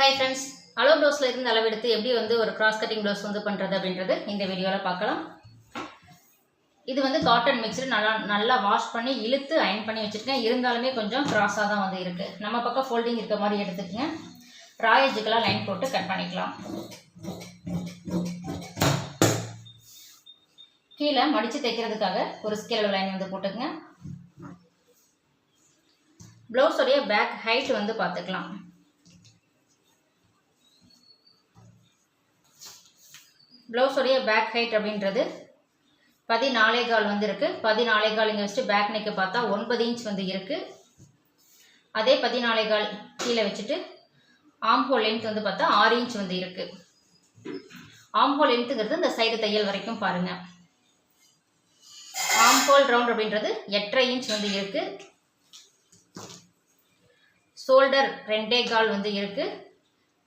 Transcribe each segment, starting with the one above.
Hi friends அளவு ப்ளவுஸில் இருந்து அளவெடுத்து எப்படி வந்து ஒரு கிராஸ் கட்டிங் ப்ளவுஸ் வந்து பண்ணுறது அப்படின்றது இந்த வீடியோவில் பார்க்கலாம். இது வந்து காட்டன் மிக்ஸ்டு நல்லா நல்லா வாஷ் பண்ணி இழுத்து அயன் பண்ணி வச்சுருக்கேன். இருந்தாலுமே கொஞ்சம் கிராஸாக தான் வந்து இருக்குது நம்ம பக்கம் ஃபோல்டிங் இருக்க மாதிரி எடுத்துக்கங்க. ராயஜுக்கெல்லாம் லைன் போட்டு கட் பண்ணிக்கலாம். கீழே மடித்து தைக்கிறதுக்காக ஒரு ஸ்கேல் லைன் வந்து போட்டுக்கங்க. ப்ளவுஸோடைய பேக் ஹைட் வந்து பார்த்துக்கலாம். ப்ளவுஸோடைய பேக் ஹைட் அப்படின்றது பதினாலே கால் வந்து இருக்குது பதினாலே கால் இங்கே வச்சுட்டு பேக் நெக்கு பார்த்தா ஒன்பது இன்ச் வந்து இருக்குது அதே பதினாலே கால் கீழே வச்சுட்டு ஆம்ஹோல் லென்த் வந்து பார்த்தா ஆறு இன்ச் வந்து இருக்குது ஆம்போ லென்த்துங்கிறது இந்த சைடு தையல் வரைக்கும் பாருங்கள் ஆம்போல் ரவுண்ட் அப்படின்றது எட்டரை இன்ச் வந்து இருக்குது ஷோல்டர் ரெண்டே கால் வந்து இருக்குது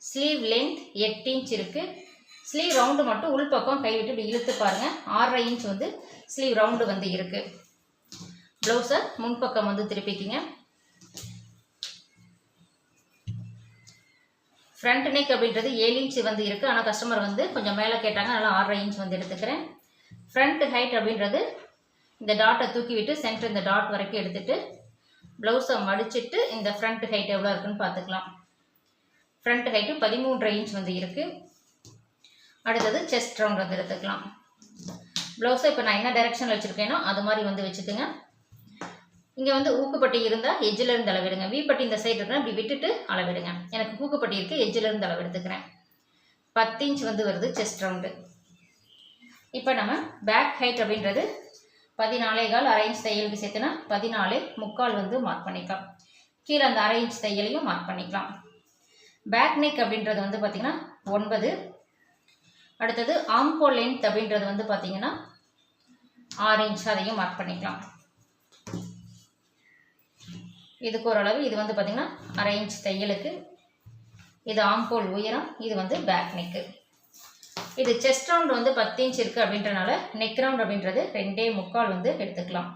ஸ்லீவ் லென்த் எட்டு இன்ச் இருக்குது ஸ்லீவ் ரவுண்டு மட்டும் உள்பக்கம் கைவிட்டு இப்படி இழுத்து பாருங்கள் ஆறரை இன்ச் வந்து ஸ்லீவ் ரவுண்டு வந்து இருக்குது ப்ளவுஸை முன்பக்கம் வந்து திருப்பிக்கிங்க. ஃப்ரண்ட் நெக் அப்படின்றது ஏழு இன்ச் வந்து இருக்குது ஆனால் கஸ்டமர் வந்து கொஞ்சம் மேலே கேட்டாங்க. அதனால் ஆறரை இன்ச் வந்து எடுத்துக்கிறேன். ஃப்ரண்ட் ஹைட் அப்படின்றது இந்த டாட்டை தூக்கி விட்டு சென்டர் இந்த டாட் வரைக்கும் எடுத்துகிட்டு ப்ளவுஸை மடிச்சிட்டு இந்த ஃப்ரண்ட் ஹைட் எவ்வளோ இருக்குன்னு பார்த்துக்கலாம். ஃப்ரண்ட் ஹைட்டு பதிமூன்றரை இன்ச் வந்து இருக்குது அடுத்தது செஸ்ட் ரவுண்ட் வந்து எடுத்துக்கலாம். ப்ளவுஸை இப்போ நான் என்ன டைரெக்ஷனில் வச்சுருக்கேனோ அது மாதிரி வந்து வச்சுக்கோங்க. இங்கே வந்து ஊக்குப்பட்டி இருந்தால் எஜ்ஜில் இருந்து அளவிடுங்க. வீப்பட்டி இந்த சைடு இருக்குன்னா இப்படி விட்டுட்டு அளவிடுங்க. எனக்கு ஊக்குப்பட்டி இருக்குது எஜ்ஜில் இருந்து அளவு எடுத்துக்கிறேன் பத்து இன்ச் வந்து வருது செஸ்ட் ரவுண்டு இப்போ நம்ம பேக் ஹைட் அப்படின்றது பதினாலே கால் அரை இன்ச் தையலுக்கு சேர்த்துனா பதினாலே முக்கால் வந்து மார்க் பண்ணிக்கலாம். கீழே அந்த அரை இன்ச் தையலையும் மார்க் பண்ணிக்கலாம். பேக் நெக் அப்படின்றது வந்து பார்த்திங்கன்னா ஒன்பது அடுத்தது ஆம்போ லென்த் அப்படின்றது வந்து பார்த்திங்கன்னா ஆறு இன்ச் அதையும் மார்க் பண்ணிக்கலாம். இதுக்கு ஓரளவு இது வந்து பார்த்திங்கன்னா அரை இன்ச் தையலுக்கு. இது ஆம்போல் உயரம் இது வந்து பேக் நெக்கு இது செஸ்ட் ரவுண்ட் வந்து பத்து இன்ச் இருக்குது அப்படின்றனால நெக் ரவுண்ட் அப்படின்றது ரெண்டே முக்கால் வந்து எடுத்துக்கலாம்.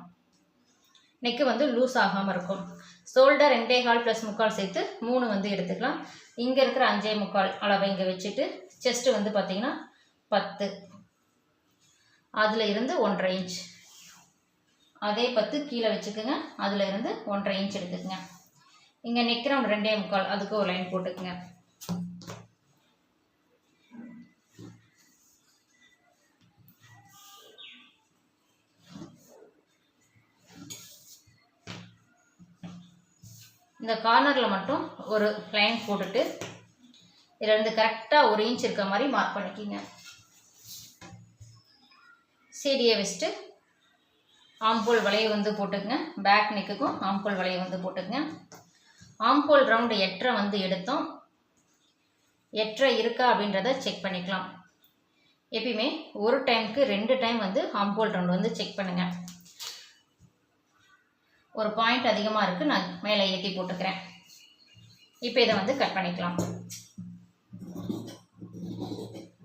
நெக்கு வந்து லூஸ் ஆகாமல் இருக்கும். ஷோல்டர் ரெண்டே கால் ப்ளஸ் முக்கால் சேர்த்து மூணு வந்து எடுத்துக்கலாம். இங்கே இருக்கிற அஞ்சே முக்கால் அளவை இங்கே வச்சுட்டு செஸ்ட்டு வந்து பார்த்திங்கன்னா பத்து. அதில் இருந்து ஒன்றரை இன்ச் அதே பத்து கீழே வச்சுக்கோங்க. அதில் இருந்து ஒன்றரை இன்ச் எடுத்துக்கோங்க. இங்கே நிற்கிறோம் ரெண்டே முக்கால். அதுக்கு ஒரு லைன் போட்டுக்குங்க. இந்த கார்னரில் மட்டும் ஒரு லைன் போட்டுட்டு இதில் இருந்து கரெக்டாக ஒரு இன்ச் இருக்கிற மாதிரி மார்க் பண்ணிக்கிங்க. சீடியை வச்சுட்டு ஆம்போல் வளையை வந்து போட்டுக்குங்க. பேக் நெக்குக்கும் ஆம்போல் வளையை வந்து போட்டுக்குங்க. ஆம்போல் ரவுண்டு எட்டரை வந்து எடுத்தோம். எட்டரை இருக்கா அப்படின்றத செக் பண்ணிக்கலாம். எப்பயுமே ஒரு டைமுக்கு ரெண்டு டைம் வந்து ஆம்போல் ரவுண்டு வந்து செக் பண்ணுங்கள் ஒரு பாயிண்ட் அதிகமாக இருக்குது நான் மேலே ஏற்றி போட்டுக்கிறேன். இப்போ இதை வந்து கட் பண்ணிக்கலாம்.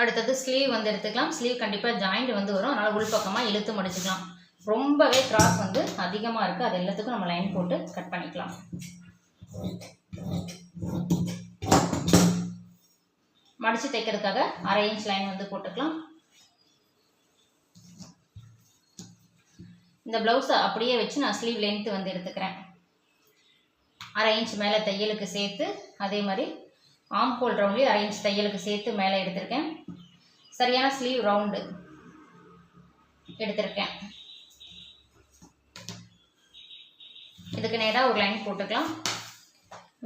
அடுத்தது ஸ்லீவ் வந்து எடுத்துக்கலாம். ஸ்லீவ் கண்டிப்பாக ஜாயிண்ட் வந்து வரும். அதனால் உள்பக்கமாக இழுத்து முடிச்சுக்கலாம். ரொம்பவே கிராஸ் வந்து அதிகமாக இருக்குது அது எல்லாத்துக்கும் நம்ம லைன் போட்டு கட் பண்ணிக்கலாம். மடித்து தைக்கிறதுக்காக அரை இன்ச் லைன் வந்து போட்டுக்கலாம். இந்த ப்ளவுஸை அப்படியே வச்சு நான் ஸ்லீவ் லென்த்து வந்து எடுத்துக்கிறேன். அரை இன்ச் மேலே தையலுக்கு சேர்த்து அதே மாதிரி ஆம் ஹோல் ரவுண்ட்லேயும் அரை இன்ச் தையலுக்கு சேர்த்து மேலே எடுத்திருக்கேன். சரியான ஸ்லீவ் ரவுண்டு எடுத்திருக்கேன். இதுக்கு நேராக ஒரு லைன் போட்டுக்கலாம்.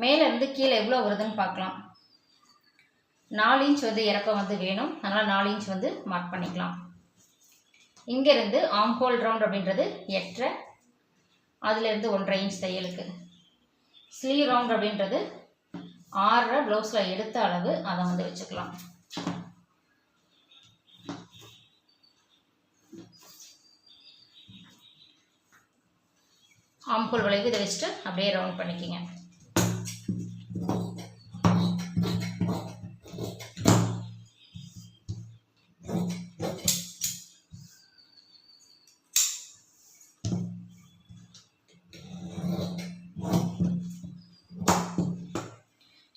மேலேருந்து கீழே எவ்வளோ வருதுன்னு பார்க்கலாம். நாலு இன்ச் வந்து இறக்கம் வந்து வேணும். அதனால் நாலு இன்ச் வந்து மார்க் பண்ணிக்கலாம். இங்கேருந்து ஆம் ஹோல் ரவுண்ட் அப்படின்றது எட்டரை அதுலேருந்து ஒன்றரை இன்ச் தையலுக்கு. ஸ்லீவ் ரவுண்ட் அப்படின்றது ஆறரை ப்ளவுஸில் எடுத்த அளவு அதை வந்து வச்சுக்கலாம். ஆம்பூல் வளைவு இதை வச்சுட்டு அப்படியே ரவுண்ட் பண்ணிக்கிங்க.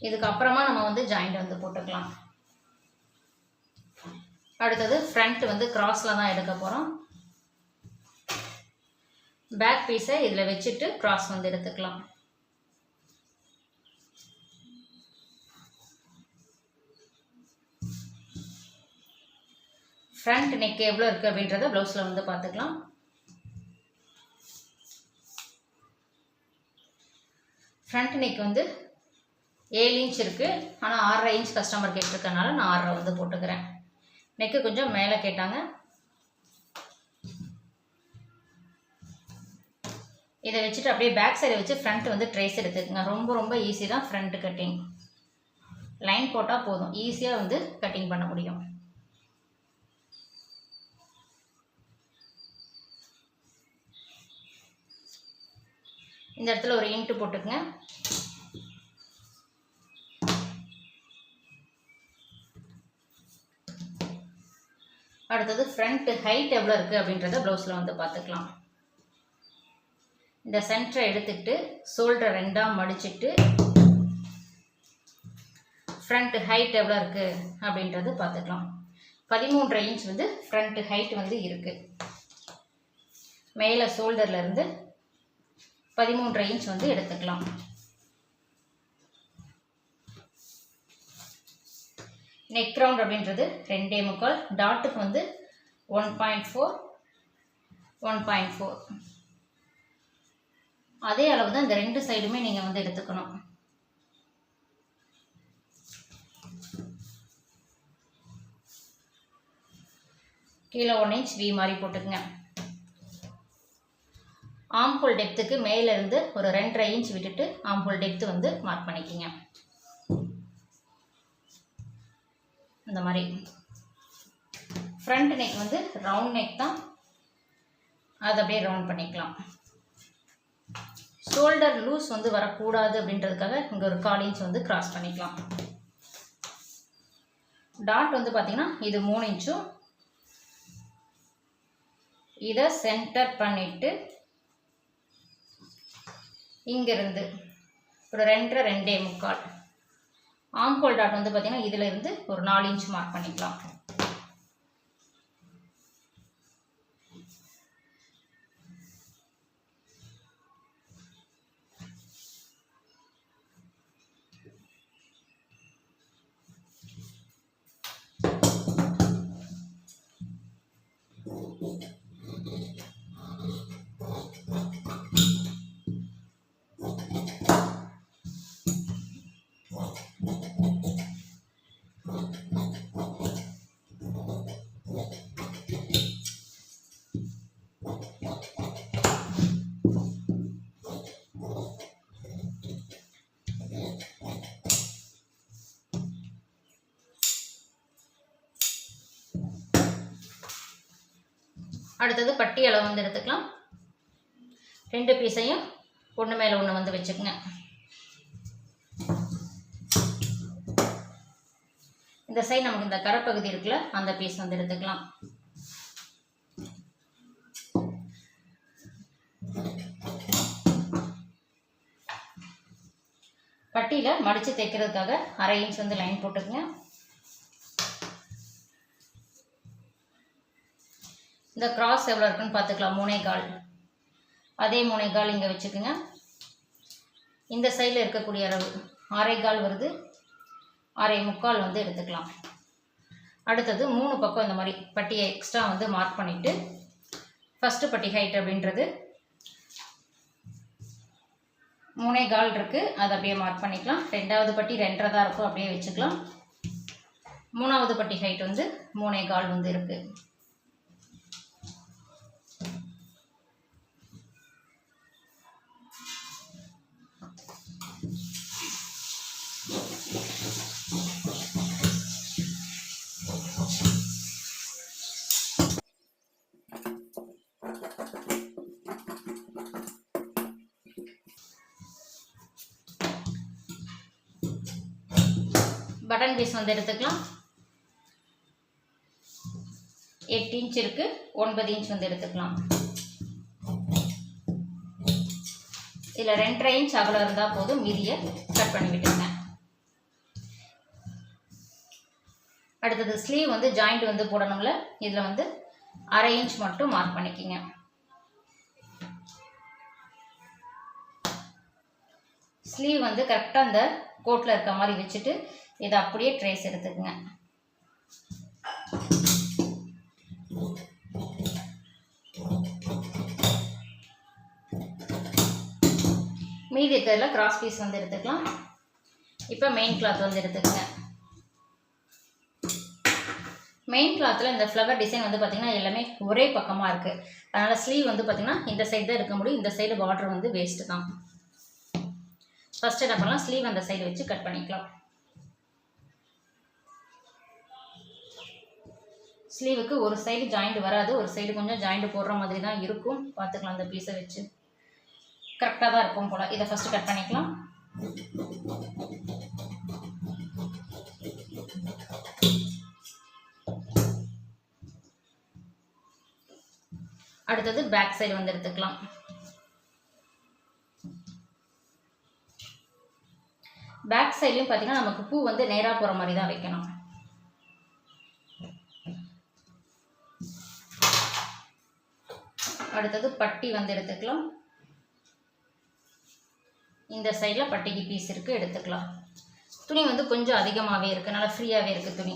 இதுக்கப்புறமா நம்ம வந்து ஜாயிண்ட் வந்து போட்டுக்கலாம். அடுத்தது ஃப்ரண்ட் வந்து கிராஸில் தான் எடுக்க போகிறோம் பேக் பீஸை இதில் வச்சுட்டு கிராஸ் வந்து எடுத்துக்கலாம். ஃப்ரண்ட் நெக் எவ்வளோ இருக்குது அப்படின்றத ப்ளவுஸில் வந்து பார்த்துக்கலாம். ஃப்ரண்ட் நெக் வந்து ஏழு இன்ச் இருக்குது ஆனால் ஆறரை இன்ச் கஸ்டமர் கேட்டிருக்கனால நான் ஆறரை வந்து போட்டுக்கிறேன். நெக்கு கொஞ்சம் மேலே கேட்டாங்க. இதை வச்சுட்டு அப்படியே பேக் சைடை வச்சு ஃப்ரண்ட் வந்து ட்ரேஸ் எடுத்துக்கோங்க. ரொம்ப ரொம்ப ஈஸி தான் ஃப்ரண்ட் கட்டிங் லைன் போட்டால் போதும். ஈஸியாக வந்து கட்டிங் பண்ண முடியும். இந்த இடத்துல ஒரு இன்ட்டு போட்டுக்கங்க. அடுத்தது ஃப்ரண்ட் ஹைட் எவ்வளோ இருக்குது அப்படின்றத ப்ளவுஸில் வந்து பார்த்துக்கலாம். இந்த சென்டரை எடுத்துக்கிட்டு ஷோல்டரை ரெண்டாக மடிச்சுட்டு ஃப்ரண்ட் ஹைட் எவ்வளோ இருக்குது அப்படின்றது பார்த்துக்கலாம். பதிமூன்றரை இன்ச் வந்து ஃப்ரண்ட் ஹைட் வந்து இருக்குது மேலே ஷோல்டர்லேருந்து பதிமூன்றரை இன்ச் வந்து எடுத்துக்கலாம். நெக் ரவுண்ட் அப்படின்றது ரெண்டே முக்கால். டாட்டுக்கு வந்து one point four one point four அதே அளவு தான் இந்த ரெண்டு சைடுமே நீங்கள் வந்து எடுத்துக்கணும். கீழே ஒன் இன்ச் வி மாதிரி போட்டுக்குங்க. ஆம்பூல் டெப்த்துக்கு மேலேருந்து ஒரு ரெண்டரை இன்ச் விட்டுட்டு ஆம்பூல் டெப்த்து வந்து மார்க் பண்ணிக்கிங்க. இந்த மாதிரி. ஃப்ரண்ட் நெக் வந்து ரவுண்ட் நெக் தான். அதை அப்படியே ரவுண்ட் பண்ணிக்கலாம். ஷோல்டர் லூஸ் வந்து வரக்கூடாது அப்படின்றதுக்காக இங்கே ஒரு கால் இன்ச் வந்து கிராஸ் பண்ணிக்கலாம். டாட் வந்து பார்த்திங்கன்னா இது மூணு இன்ச்சும் இதை சென்டர் பண்ணிவிட்டு இங்கேருந்து. ஒரு ரெண்டரை ரெண்டே முக்கால். ஆம்கோல் டாட் வந்து பார்த்திங்கன்னா இதில் இருந்து ஒரு நாலு இன்ச் மார்க் பண்ணிக்கலாம். அடுத்தது பட்டி அளவு வந்து எடுத்துக்கலாம். ரெண்டு பீஸையும் ஒன்று மேலே ஒன்று வந்து வச்சுக்கோங்க. இந்த சைடு நமக்கு இந்த கரைப்பகுதி இருக்குல்ல அந்த பீஸ் வந்து எடுத்துக்கலாம். பட்டியில் மடித்து தைக்கிறதுக்காக அரை இன்ச் வந்து லைன் போட்டுக்கங்க. இந்த கிராஸ் எவ்வளோ இருக்குன்னு பார்த்துக்கலாம். மூணே கால். அதே மூணே கால் இங்கே வச்சுக்கோங்க. இந்த சைடில் இருக்கக்கூடிய அளவு. அரை கால் வருது. அரை முக்கால் வந்து எடுத்துக்கலாம். அடுத்தது மூணு பக்கம் இந்த மாதிரி பட்டியை எக்ஸ்ட்ரா வந்து மார்க் பண்ணிவிட்டு ஃபஸ்ட்டு பட்டி ஹைட் அப்படின்றது. மூணே கால் இருக்குது அதை அப்படியே மார்க் பண்ணிக்கலாம். ரெண்டாவது பட்டி ரெண்டரை தான் இருக்கும். அப்படியே வச்சுக்கலாம். மூணாவது பட்டி ஹைட் வந்து மூணே கால் வந்து இருக்குது பட்டன் பீஸ் வந்து எடுத்துக்கலாம். எட்டு இன்ச் இருக்கு ஒன்பது இன்ச் வந்து எடுத்துக்கலாம். இதில் ரெண்டரை இன்ச் அவ்வளோ இருந்தால் போதும் மீதியை கட் பண்ணி விட்டுருங்க அடுத்தது ஸ்லீவ் வந்து ஜாயிண்ட் வந்து போடணும்ல இதில் வந்து அரை இன்ச் மட்டும் மார்க் பண்ணிக்கிங்க. ஸ்லீவ் வந்து கரெக்டாக அந்த கோட்டில் இருக்க மாதிரி வச்சுட்டு இதை அப்படியே ட்ரேஸ் எடுத்துக்கங்க. மீதி இருக்கிறதுல கிராஸ் பீஸ் வந்து எடுத்துக்கலாம். இப்போ மெயின் கிளாத் வந்து எடுத்துக்கங்க. மெயின் கிளாத்தில் இந்த ஃப்ளவர் டிசைன் வந்து பார்த்திங்கன்னா எல்லாமே ஒரே பக்கமாக இருக்குது அதனால் ஸ்லீவ் வந்து பார்த்திங்கன்னா இந்த சைடு தான் இருக்க முடியும். இந்த சைடு பார்டர் வந்து வேஸ்ட்டு தான். ஃபஸ்ட்டு என்ன பண்ணலாம்? ஸ்லீவ் அந்த சைடு வச்சு கட் பண்ணிக்கலாம். ஸ்லீவுக்கு ஒரு சைடு ஜாயிண்ட் வராது ஒரு சைடு கொஞ்சம் ஜாயிண்ட் போடுற மாதிரி தான் இருக்கும். பார்த்துக்கலாம் அந்த பீஸை வச்சு. கரெக்டாக தான் இருக்கும் போல். இதை ஃபஸ்ட்டு கட் பண்ணிக்கலாம். அடுத்தது பேக் சைடு வந்து எடுத்துக்கலாம். பேக் சைட்லையும் பார்த்தீங்கன்னா நமக்கு பூ வந்து நேராக போகிற மாதிரி தான் வைக்கணும். அடுத்தது பட்டி வந்து எடுத்துக்கலாம். இந்த சைடில் பட்டிக்கு பீஸ் இருக்குது எடுத்துக்கலாம். துணி வந்து கொஞ்சம் அதிகமாகவே இருக்குது நல்லா ஃப்ரீயாகவே இருக்குது துணி.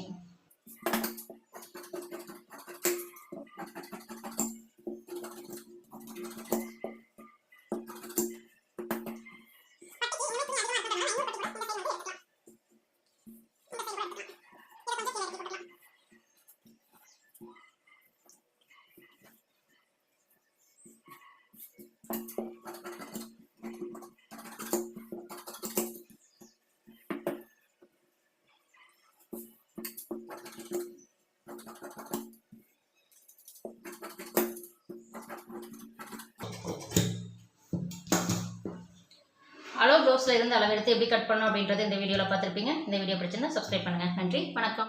அளவு இருந்து அளவெடுத்து எப்படி கட் பண்ணும் அப்படின்றது இந்த வீடியோவில் பார்த்துருப்பீங்க. இந்த வீடியோ பிடிச்சிருந்தா சப்ஸ்கிரைப் பண்ணுங்கள் நன்றி. வணக்கம்.